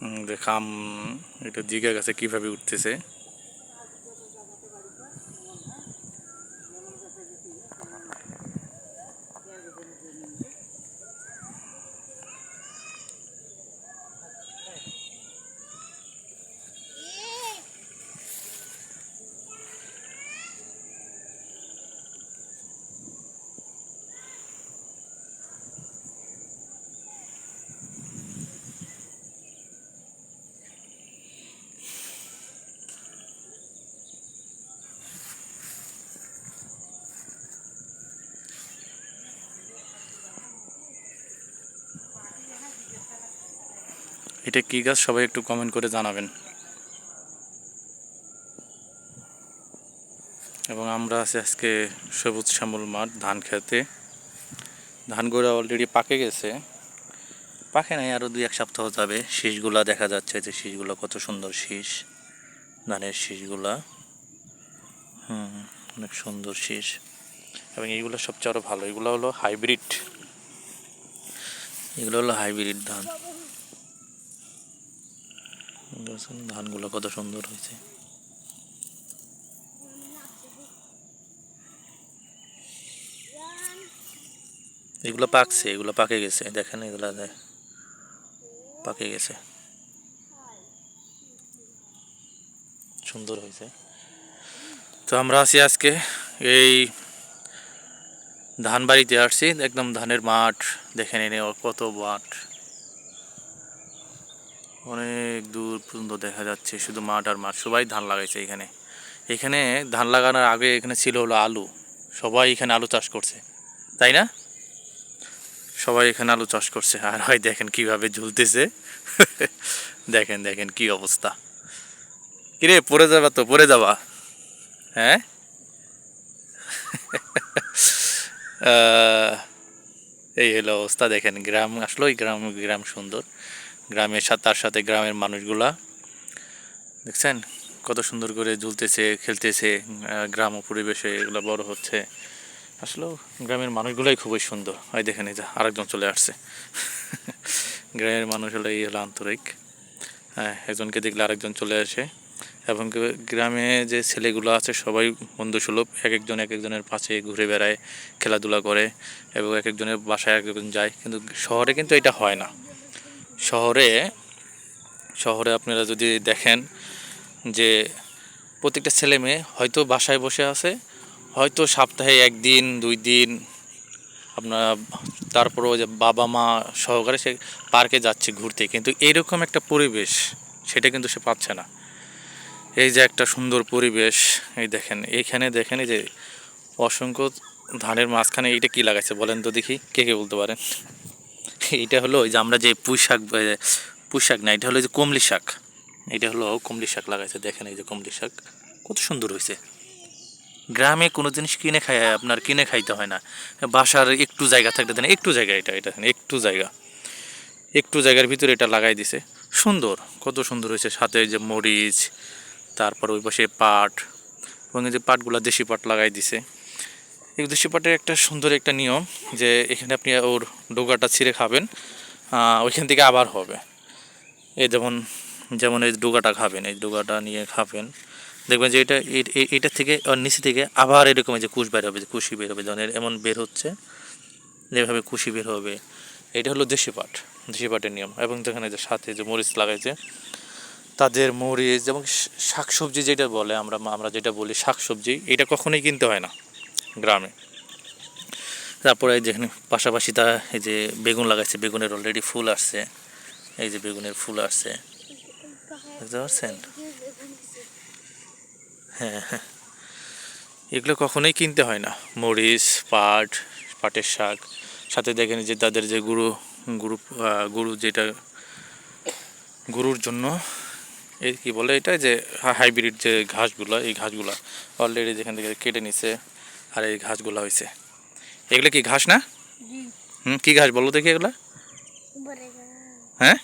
উম, যে খাম এটা জিগা গাছে কীভাবে উঠতেছে? এটা কি গাছ সবাই একটু কমেন্ট করে জানাবেন। এবং আমরা আছি আজকে সবুজ শ্যামল মাঠ, ধান খেতে। ধানগুলো অলরেডি পাকে গেছে। পাকে নাই আরও দুই এক সপ্তাহ যাবে। শীষগুলা দেখা যাচ্ছে যে শীষগুলো কত সুন্দর শীষ, ধানের শীষগুলা। হুম, অনেক সুন্দর শীষ। এবং এইগুলো সবচেয়ে আরও ভালো, এগুলো হলো হাইব্রিড এগুলো হলো হাইব্রিড ধান। ধানগুলো কত সুন্দর হয়েছে। এগুলো পাকছে, এগুলো পাকে গেছে। দেখেন এগুলো পাকে গেছে। সুন্দর হয়েছে। তো আমরা আছি আজকে এই ধান বাড়িতে আসছি। একদম ধানের মাঠ, দেখে নিন কত মাঠ। অনেক দূর পর্যন্ত দেখা যাচ্ছে শুধু মাঠ আর মাঠ। সবাই ধান লাগাইছে এখানে। এখানে ধান লাগানোর আগে এখানে ছিল হলো আলু। সবাই এখানে আলু চাষ করছে। তাই না? সবাই এখানে আলু চাষ করছে। আর হয় দেখেন কীভাবে ঝুলতেছে। দেখেন দেখেন কি অবস্থা। কিরে, পড়ে যাবা তো, পড়ে যাবা। হ্যাঁ? এই হলো অবস্থা। দেখেন, গ্রাম আসলে ওই গ্রাম গ্রাম সুন্দর। গ্রামের সাথে, তার সাথে গ্রামের মানুষগুলা। দেখছেন? কত সুন্দর করে ঝুলতেছে, খেলতেছে গ্রাম পরিবেশে এগুলো বড় হচ্ছে। আসলেও গ্রামের মানুষগুলোই খুবই সুন্দর। দেখেন এই যে আরেকজন চলে আসছে। গ্রামের মানুষ হলো এই হলো আন্তরিক। হ্যাঁ একজনকে দেখলে আরেকজন চলে আসে। এবং গ্রামে যে ছেলেগুলো আছে, সবাই বন্ধুসুলভ। এক একজন এক একজনের পাশে ঘুরে বেড়ায়, খেলাধুলা করে এবং এক একজনের বাসায় এক একজন যায়। কিন্তু শহরে কিন্তু এটা হয় না। শহরে শহরে আপনারা যদি দেখেন যে প্রত্যেকটা ছেলে মেয়ে হয়তো বাসায় বসে আছে, হয়তো সপ্তাহে একদিন, দুই দিন আপনার তারপরও যে বাবা মা সহকারে সে পার্কে যাচ্ছে ঘুরতে, কিন্তু এইরকম একটা পরিবেশ সেটা কিন্তু সে পাচ্ছে না। এই যে একটা সুন্দর পরিবেশ, এই দেখেন এইখানে দেখেন এই যে অসংখ্য ধানের মাঝখানে এইটা কি লাগাইছে বলেন তো দেখি, কে কে বলতে পারেন? এইটা হলো ওই যে আমরা যে পুঁই শাক পুঁই শাক না, এটা হলো যে কমলি শাক। এটা হলো কমলি শাক লাগাইছে, দেখেন এই যে কমলি শাক। কত সুন্দর হয়েছে গ্রামে কোনো জিনিস কিনে খায়, আপনার কিনে খাইতে হয় না। বাসার একটু জায়গা থাকতে দেন, একটু জায়গা এটা এটা একটু জায়গা। একটু জায়গার ভিতরে এটা লাগাই দিছে। সুন্দর, কত সুন্দর হয়েছে সাথে যে মরিচ, তারপর ওই পাশে পাট, এবং যে পাটগুলা দেশি পাট লাগাই দিছে। এই পাটের একটা সুন্দর একটা নিয়ম যে এখানে আপনি ওর ডোগাটা ছিঁড়ে খাবেন ওইখান থেকে আবার হবে। এই যেমন যেমন এই ডোগাটা খাবেন, এই ডোগাটা নিয়ে খাবেন। দেখবেন যে এটা এটা থেকে নিচে থেকে আবার এরকম যে কুশ বের হবে, যে কুশি বের হবে। এর এমন বের হচ্ছে, যেভাবে কুশি বের হবে। এটা হলো দেশি পাট, দেশি পাটের নিয়ম। এবং যেখানে যে সাথে যে মরিচ লাগাইছে, তাদের মরিচ এবং শাক সবজি যেটা বলে আমরা আমরা যেটা বলি শাক সবজি এটা কখনোই কিনতে হয় না। গ্রামে। তারপরে যেখানে পাশাপাশি তা এই যে বেগুন লাগাইছে, বেগুনের অলরেডি ফুল আসছে। এই যে বেগুনের ফুল আসছে। বুঝতে পারছেন? হ্যাঁ হ্যাঁ। এগুলো কখনোই কিনতে হয় না। মরিচ, পাট, পাটের শাক। সাথে দেখেন যে তাদের যে গুরু গুরু গুরু যেটা, গরুর জন্য এই কি বলে এটা যে হাইব্রিড যে ঘাসগুলো, এই ঘাসগুলো অলরেডি যেখান থেকে কেটে নিছে। আর এই ঘাসগুলো হয়েছে এগুলো কি ঘাস না? হুম, কি ঘাস বলো দেখি এগুলা। হ্যাঁ?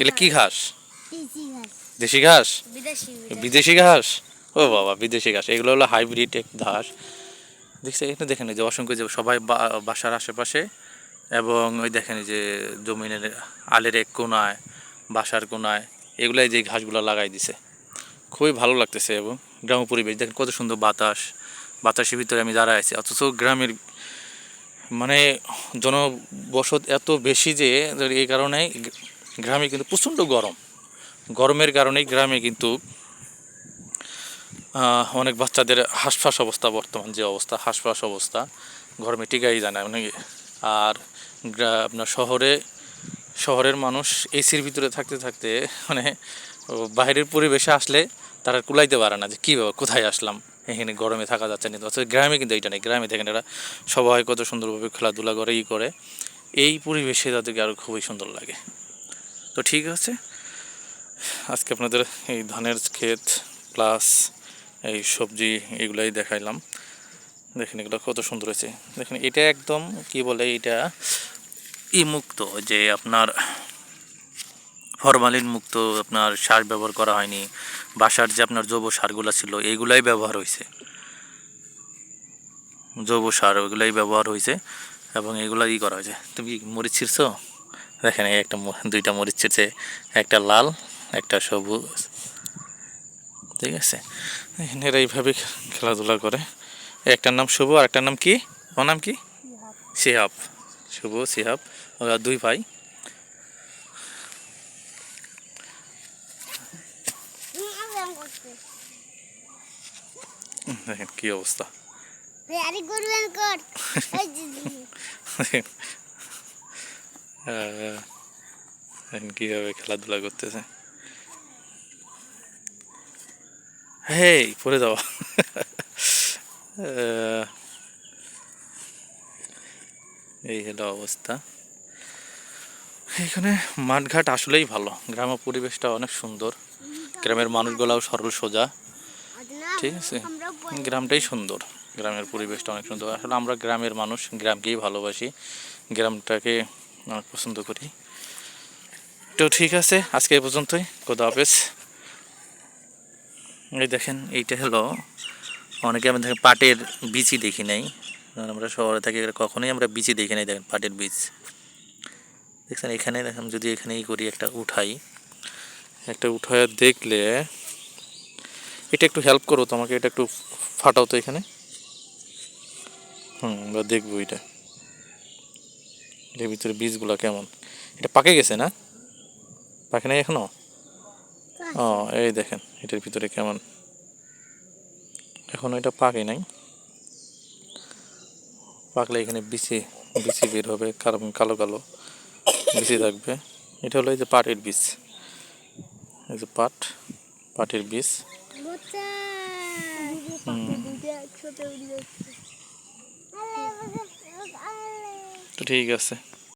এগুলো কি ঘাস? দেশি ঘাস? বিদেশি ঘাস? ও বাবা, বিদেশি ঘাস। এগুলো হলো হাইব্রিড এক ঘাস। দেখছে, এখানে দেখেন যে অসংখ্য যে সবাই বাসার আশেপাশে এবং ওই দেখেন যে জমিনের আলের এক কোনায়, বাসার কোনায়, এগুলাই যে ঘাসগুলো লাগাই দিছে। খুবই ভালো লাগতেছে এবং গ্রাম পরিবেশ। দেখেন কত সুন্দর বাতাস, বাতাসের ভিতরে আমি দাঁড়ায় আছি। অথচ গ্রামের মানে জনবসত এত বেশি যে এই কারণে গ্রামে কিন্তু প্রচণ্ড গরম। গরমের কারণেই গ্রামে কিন্তু অনেক বাচ্চাদের হাঁসফাঁস অবস্থা, বর্তমান যে অবস্থা, হাঁসফাঁস অবস্থা। গরমে টিকাই যায় না আর আপনার শহরে, শহরের মানুষ এসির ভিতরে থাকতে থাকতে মানে বাইরের পরিবেশে আসলে তারা কুলাইতে পারে না যে কী ব্যাপার, কোথায় আসলাম? এখানে গরমে থাকা যাচ্ছে না। অথচ গ্রামে কিন্তু এইটা নেই। গ্রামে দেখেন এরা সবাই কত সুন্দরভাবে খেলাধুলা করে, ই করে। এই পরিবেশে তাদেরকে আরও খুবই সুন্দর লাগে। তো ঠিক আছে। আজকে আপনাদের এই ধানের ক্ষেত প্লাস এই সবজি এগুলাই দেখাইলাম। দেখেন এগুলো কত সুন্দর হয়েছে। দেখেন এটা একদম কি বলে, এটা ই মুক্ত যে আপনার ফরমালিন মুক্ত আপনার সার ব্যবহার করা হয়নি বাসার যে আপনার জৈব সারগুলো ছিল এইগুলাই ব্যবহার হয়েছে জৈব সার ওইগুলাই ব্যবহার হয়েছে এবং এগুলো ই করা হয়েছে তুমি কি মরিচ ছিঁড়ছো? দেখেন এই একটা দুইটা মরিচ ছিঁড়ছে একটা লাল একটা সবুজ। ঠিক আছে? এখানে এরা এইভাবে খেলাধুলা করে। একটার নাম শুভ আর একটার নাম কি? ওর নাম কি? সিহাব। শুভ সিহাব। ওরা দুই ভাই। দেখেন কি অবস্থা দেখেন কীভাবে খেলাধুলা করতেছে হেই পড়ে যাওয়া এই হলো অবস্থা এখানে মাঠঘাট আসলেই ভালো। গ্রামের পরিবেশটা অনেক সুন্দর। গ্রামের মানুষগুলাও সরল সোজা। ঠিক আছে গ্রামটাই সুন্দর। গ্রামের পরিবেশটা অনেক সুন্দর। আসলে আমরা গ্রামের মানুষ, গ্রামকেই ভালোবাসি। গ্রামটাকে অনেক পছন্দ করি। তো ঠিক আছে, আজকে এই পর্যন্তই। খোদা হাফেজ। এই দেখেন, এইটা হলো, অনেকে আমি দেখেন পাটের বীজই দেখি নাই। আমরা শহরে থাকি কখনোই আমরা বীজই দেখি নাই, দেখেন পাটের বীজ দেখছেন, এখানে দেখেন, যদি এখানেই করি একটা উঠাই, একটা উঠায় দেখলে এটা একটু হেল্প করো তো আমাকে এটা একটু ফাটাও তো এখানে। হুম আমরা দেখব এটা। এর ভিতরে বীজগুলো কেমন? এটা পাকে গেছে না? পাকে নাই এখনও? ও এই দেখেন এটার ভিতরে কেমন? এখনও এটা পাকে নাই। পাকলে এখানে বিচি বিচি বের হবে কালো কালো কালো বিচি থাকবে। এটা হলো এই যে পাটের বীজ। এই যে পাট পাটের বীজ। তো ঠিক আছে।